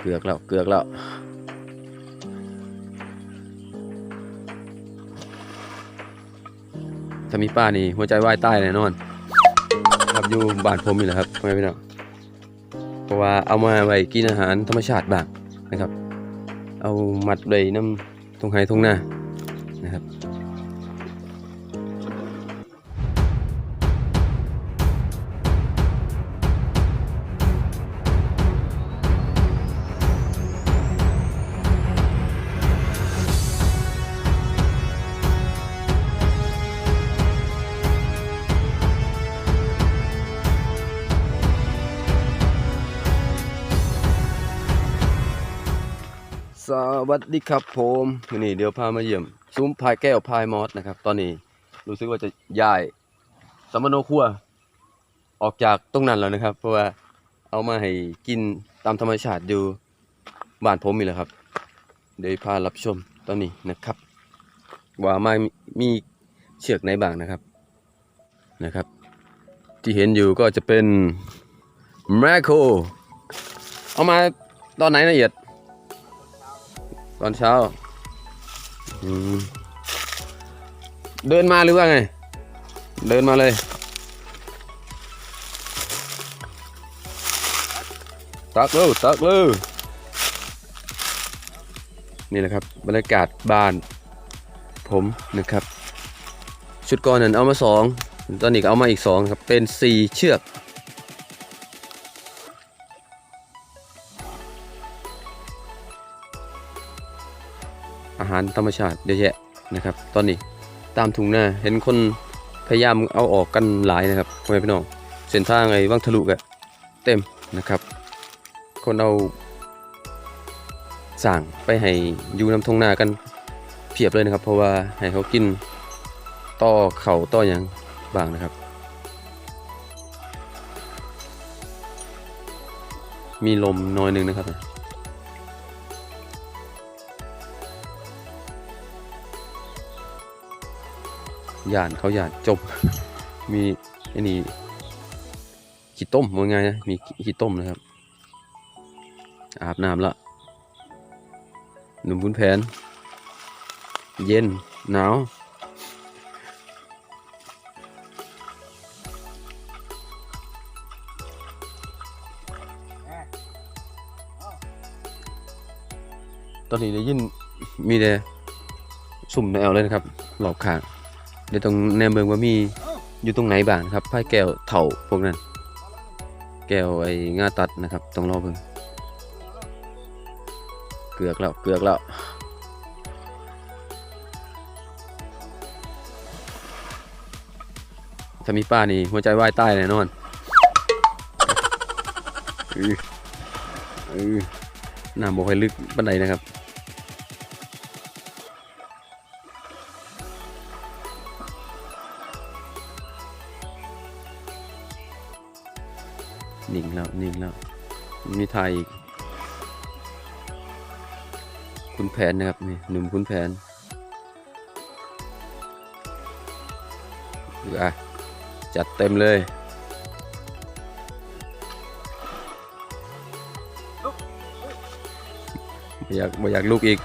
เกือกแล้วเกือกแล้วถ้ามีป้านี่หัวใจวายใต้แน่นอนครับอยู่บ้านผมนี่แหละครับพ่อแม่พี่น้องเพราะว่าเอามาไว้กินอาหารธรรมชาติบ้างนะครับ เอามัดไว้น้ำตรงไห้ตรงหน้านะครับ สวัสดีครับผมนนี้เดี๋ยวพามาเยี่ยมซุ้มพายแก้วพายมอสนะครับ ตอนนี้รู้สึกว่าจะย้ายสมโนครัว ออกจากตรงนั้นแล้วนะครับ เพราะว่าเอามาให้กินตามธรรมชาติอยู่บ้านผมนี่แหละครับ เดี๋ยวพารับชมตอนนี้นะครับ ว่ามามีเชือกไหนบ้างนะครับนะครับ ที่เห็นอยู่ก็จะเป็นแมคโครเอามาตอนไหนละเอียด ตอนเช้าอืมเดินมาหรือว่าไง เดินมาเลย ตักเลยตักเลยนี่แหละครับบรรยากาศบ้าน ผมนะครับ ชุดก่อนนั้นเอามาสองตอนนี้ก็เอามาอีกสองครับเป็นสี่เชือก หารธรรมชาติเยอะแยะนะครับ ตอนนี้ตามทุ่งนาเห็นคนพยายามเอาออกกันหลายนะครับพ่อแม่พี่น้องเส้นทางไอ้วังทะลุกะเต็มนะครับ คนเอาสั่งไปให้อยู่น้ำทงนากันเพียบเลยนะครับ เพราะว่าให้เขากินต่อเข่าต่ออย่างบางนะครับ มีลมน้อยหนึงนะครับ ย่านเขาย่านจบ มีไอ้นี่ขี้ต้มว่าไงนะมีขี้ต้มนะครับ อาบน้ำละหนุ่มบุญแผน เย็นหนาวตอนนี้ได้ยินมีแต่สุ่มแนวเลยนะครับหลอกขาง เดี๋ยวต้องแนมเบิงว่ามีอยู่ตรงไหนบ้างครับไพ่แก้วเถ่าพวกนั้น แก้วไอ้งาตัดนะครับต้องรอเบิ่งเกือกแล้วเกือกแล้วถ้ามีป้านี่หัวใจวายใต้แน่นอนอือออน้ำบ่ค่อยลึกปานใดนะครับ นิ่งแล้วนิ่งแล้วมีไทยอีกคุณแผนนะครับนี่หนุ่มคุณแผนอะจัดเต็มเลยไม่อยากไม่อยากลุกอีก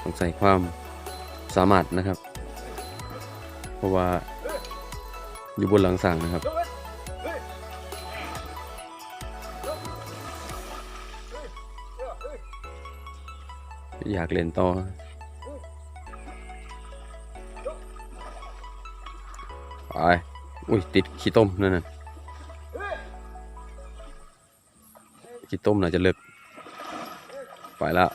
ต้องใส่ความสามารถนะครับ เพราะว่า อยู่บนหลังสั่งนะครับ อยากเล่นต่อไปอุ้ย ติดขี้ต้มนั่นน่ะขี้ต้มน่าจะเลิกไปแล้ว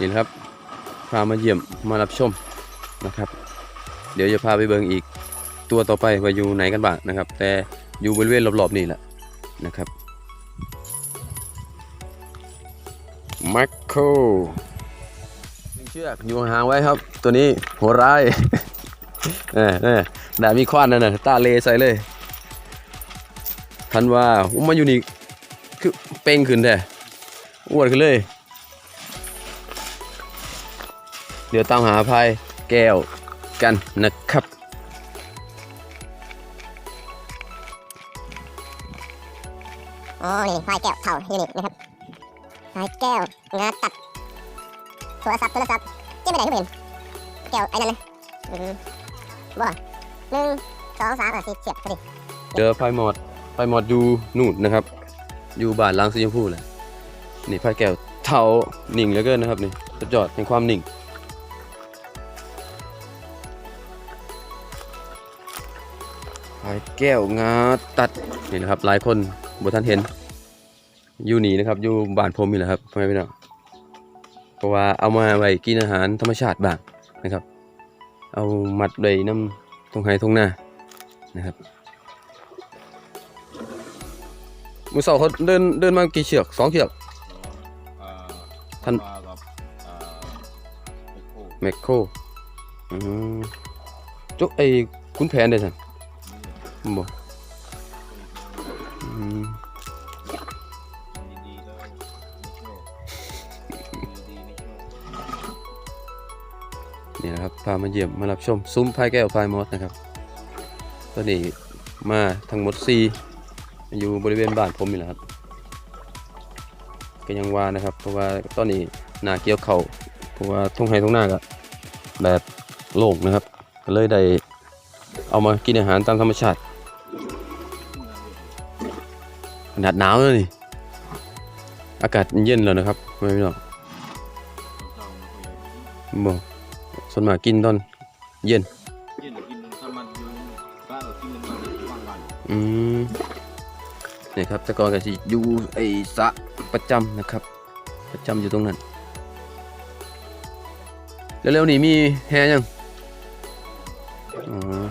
นี่นะครับพามาเยี่ยมมารับชมนะครับ เดี๋ยวจะพาไปเบิงอีกตัวต่อไปว่าอยู่ไหนกันบ้างนะครับ แต่อยู่บริเวณรอบๆนี่แหละนะครับมัคโคเชือกอยู่ห่างไว้ครับ ตัวนี้โหดร้ายเน่เน่ด่ามีควันนั่นน่ะตาเลใส่เลยทันว่ามมาอยู่นี่คือเป่งขึ้นแท้อ้วนขึ้นเลย เดี๋ยวตามหาพายแก้วกันนะครับ อ๋อ นี่พายแก้วเท่าอยู่นี่นะครับพายแก้วงาตัดโทรศัพท์โทรศัพท์เจ๊ไปไหนก็ไม่เห็นแก้วไอ้นั่นเลยอืมบ่หนึ่งสองสามอะสี่เสียบพอดีเจอพายหมอดพายหมอดอยู่นู่นนะครับ อยู่บ้านล้างสีชมพูแหละนี่พายแก้วเท่านิ่งเหลือเกินนะครับนี่สุดยอดในความนิ่งายแก้วงาตัดนี่นะครับ หลายคนบท่านเห็น อยู่นี่นะครับ อยู่บ้านผมนี่แหละครับพ่อแม่พี่น้องเพราะว่าเอามาไว้กินอาหารธรรมชาติบ้างนะครับ เอามัดไว้น้ำตรงไห้ตรงหน้านะครับมือเสาเขาเดินเดินมากี่เชือกสองเชือกอ่าท่านมากับอ่าเอ็กโคแมคโครอืมจุกไอ้คุณแผนได้สั่น บ่อืมดีๆแล้วไม่ชอบดีๆไม่ชอบนี่นะครับ พามาเยี่ยมมารับชม ซุ้มพายแก้วพายมอสนะครับตอนนี้มาทั้งหมด4อยู่บริเวณบ้านผมนี่แหละครับก็ยังว่านะครับ เพราะว่าตอนนี้หนาเกี่ยวเขาวเพราะว่าทุ่งไห้ทุ่งหน้าก็แบบโล่งนะครับ ก็เลยได้เอามากินอาหารตามธรรมชาติ ขนาดหนาวแล้วนี่ อากาศเย็นแล้วนะครับไม่พี่น้องต้องไม่ค่อยบ่ส่วนมากกินตอนเย็นอืมนี่ครับแต่ก่อนก็สิอยู่ไอ้สระประจำนะครับ ประจำอยู่ตรงนั้นแล้วเร็วๆนี้มีแฮยังอ๋อ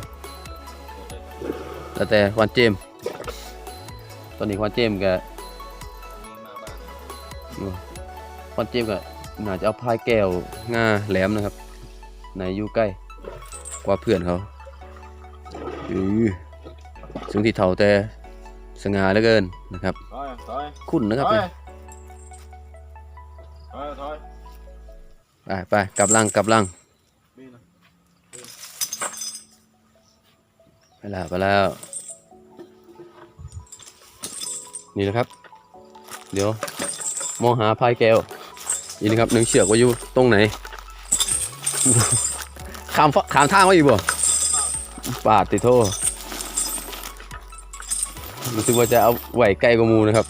แล้วแต่วันเจมส์ ตอนนี้ควันเจมก็มีมาบ้างโอ้ควันเจมส์ก็น่าจะเอาพายแก้วงาแหลมนะครับในอยู่ใกล้กว่าเพื่อนเขาอือซึ่งที่เท่าแต่สง่าเหลือเกินนะครับ คุณนะครับเนี่ยไปไปกลับลังกลับลังไปแล้วไปแล้ว นี่นะครับ เดี๋ยวมองหาพายแก้วอีกนะครับหนึ่งเชือกว่าอยู่ตรงไหนขามฟขามทางไว้อีกบ่ปาดติโทรู้สึกว่าจะเอาไหวใกล้กว่ามูนะครับ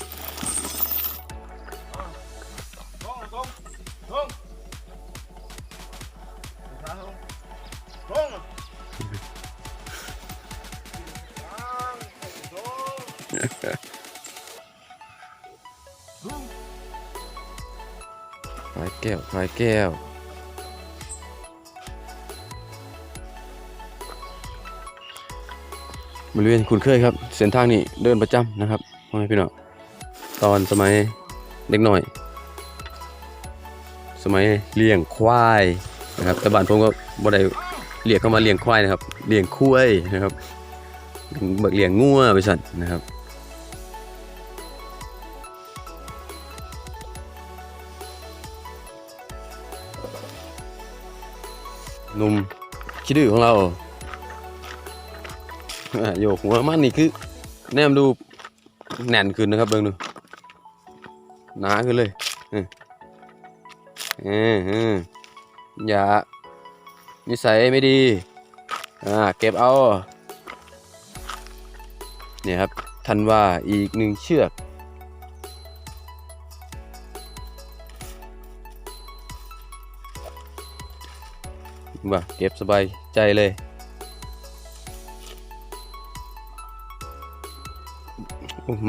พายแก้วพายแก้วบริเวณคุณเคยครับ เส้นทางนี้เดินประจำนะครับพ่อแม่พี่น้องตอนสมัยเด็กหน่อย สมัยเลี้ยงควายนะครับแต่บ้านผมก็บ่ได้เรียกเข้ามาเลี้ยงควายนะครับเลี้ยงคุ้ยนะครับเบิกเลี้ยงงัวไปสั่นนะครับ หนุ่มคิดดื้อของเราโยกหัวมันนี่คือ แนมดูแน่นขึ้นนะครับเบิ่งดูหนาขึ้นเลยเออเออเอออย่านิสัยไม่ดี อ่า เก็บเอา เนี่ยครับทันว่าอีกหนึ่งเชือก ว่าเก็บสบายใจเลย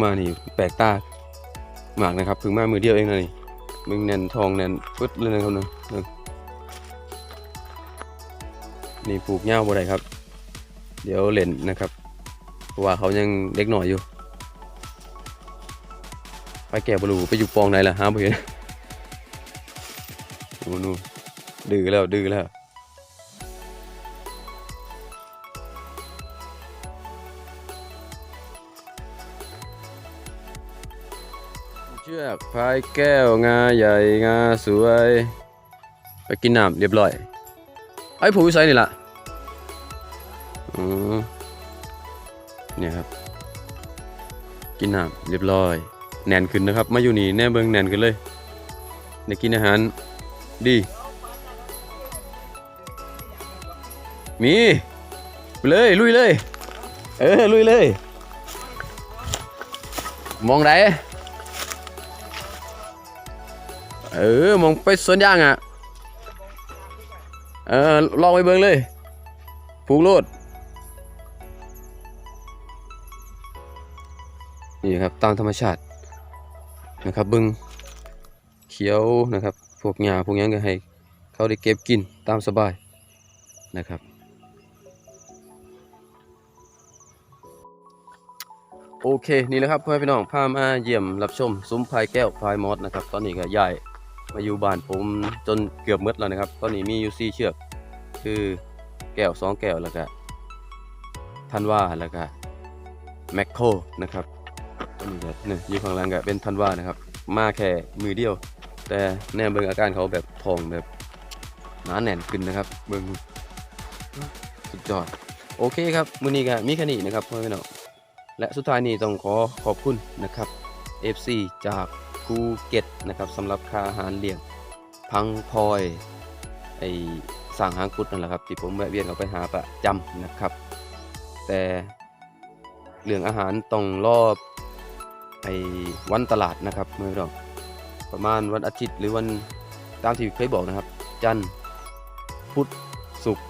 มานี่แปลกตามากนะครับเพิ่งมามือเดียวเองนะนี่มึงแน่นทองแน่นปึ๊ดเลยนะครับนะเอนี่ปลูกหญ้าบ่ได้ครับ เดี๋ยวเล่นนะครับเพราะว่าเขายังเด็กหน่อยอยู่ ไปแก่บรูไปอยู่ปองไหนล่ะหาบ่เห็นโอ้นู่นดื้อแล้วดื้อแล้ว เชือกพายแก้วงาใหญ่งาสวย ไปกินน้ำเรียบร้อย ไอ้ผูอยู่ไสนี่ล่ะอืมเนี่ยครับ กินน้ำเรียบร้อย แน่นขึ้นนะครับ มาอยู่นี่แน่เบิงแน่นขึ้นเลยได้กินอาหารดี มีไปเลย ลุยเลย เออ ลุยเลย มองไหน เออมองไปสวนยางอะ เออลองไปเบิ่งเลยผูกโลดนี่ครับตามธรรมชาตินะครับเบึงเขียวนะครับ พวกหญ้าพวกหยังก็ให้เขาได้เก็บกินตามสบายนะครับ โอเค นี่แหละครับเพื่อนพี่น้องพามาเยี่ยมรับชมซุ้มพายแก้วพายมอสนะครับ ตอนนี้ก็ย้าย มาอยู่บ้านผมจนเกือบหมดแล้วนะครับ ตอนนี้มีอยู่สี่เชือก คือแก้วสองแก้วแล้วก็ทันว่าแล้วก็แมคโครนะครับอันนี้ก็เนี่ยอยู่ข้างหลังก็เป็นทันว่านะครับ มาแค่มือเดียว แต่แน่เบิ่งอาการเขาแบบทองแบบหนาแน่นขึ้นนะครับ เบิ่งสุดยอดโอเคครับมือนี้ก็มีแค่นี้นะครับพ่อพี่น้องและสุดท้ายนี้ต้องขอขอบคุณนะครับ FC จาก ภูเก็ตนะครับสำหรับค่าอาหารเลี้ยงพังพลอยไอสั่งหางกุดนั่นแหละครับที่ผมแวะเวียนเขาไปหาประจำนะครับ แต่เรื่องอาหารต้องรอบไอ้วันตลาดนะครับเมื่อเราประมาณวันอาทิตย์หรือวันตามที่เคยบอกนะครับ จันทร์พุธศุกร์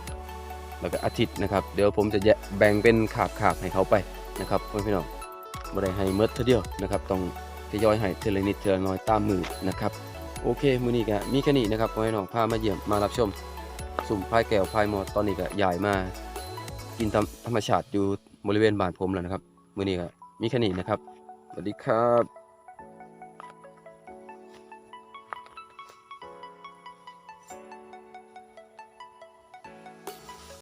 แล้วก็อาทิตย์นะครับ เดี๋ยวผมจะแยกแบ่งเป็นขาบขาบๆให้เขาไปนะครับเพื่อนพี่น้องบ่ได้ให้เมดเท่าเดียวนะครับต้อง ทยอยให้เทเลนิดเทลน้อยตามมือนะครับโอเคมือนี้ก็มีแค่นี้นะครับเพื่อให้น้องพามาเยี่ยมมารับชม สุ่มพายแก้วพายหมอตอนนี้ก็ใหญ่มากินตามธรรมชาติอยู่บริเวณบ้านผมแล้วนะครับมือนี้ก็มีแค่นี้นะครับสวัสดีครับ